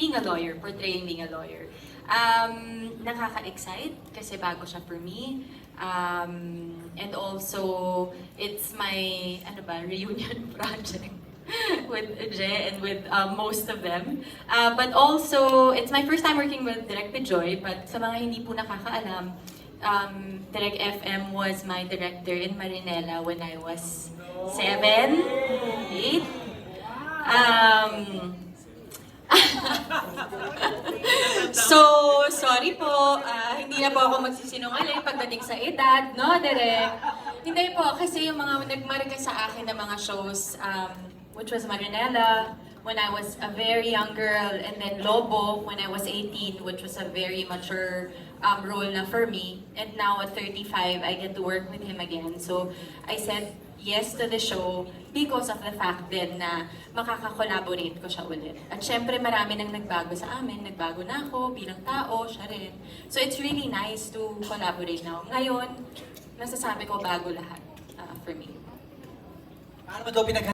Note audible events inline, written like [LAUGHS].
being a lawyer, portraying being a lawyer. Um, nakaka-excite kasi bago siya for me. Um, and also, it's my, ano ba, reunion [LAUGHS] project with Je and with uh, most of them. Uh, but also, it's my first time working with Direct Joy, but sa mga hindi po nakakaalam, um, Direct FM was my director in Marinela when I was seven, eight. Um, so, sorry po, ah, hindi na po ako magsisinungaling pagdating sa edad, no, Direk? Hindi po, kasi yung mga nagmarka sa akin na mga shows, um, which was Marinela, when I was a very young girl, and then Lobo, when I was 18, which was a very mature um, role na for me. And now at 35, I get to work with him again. So, I said yes to the show because of the fact din na makaka-collaborate ko siya ulit. At syempre marami nang nagbago sa amin, nagbago na ako bilang tao, siya rin. So it's really nice to collaborate now. Ngayon, nasasabi ko bago lahat uh, for me. Paano mo daw pinag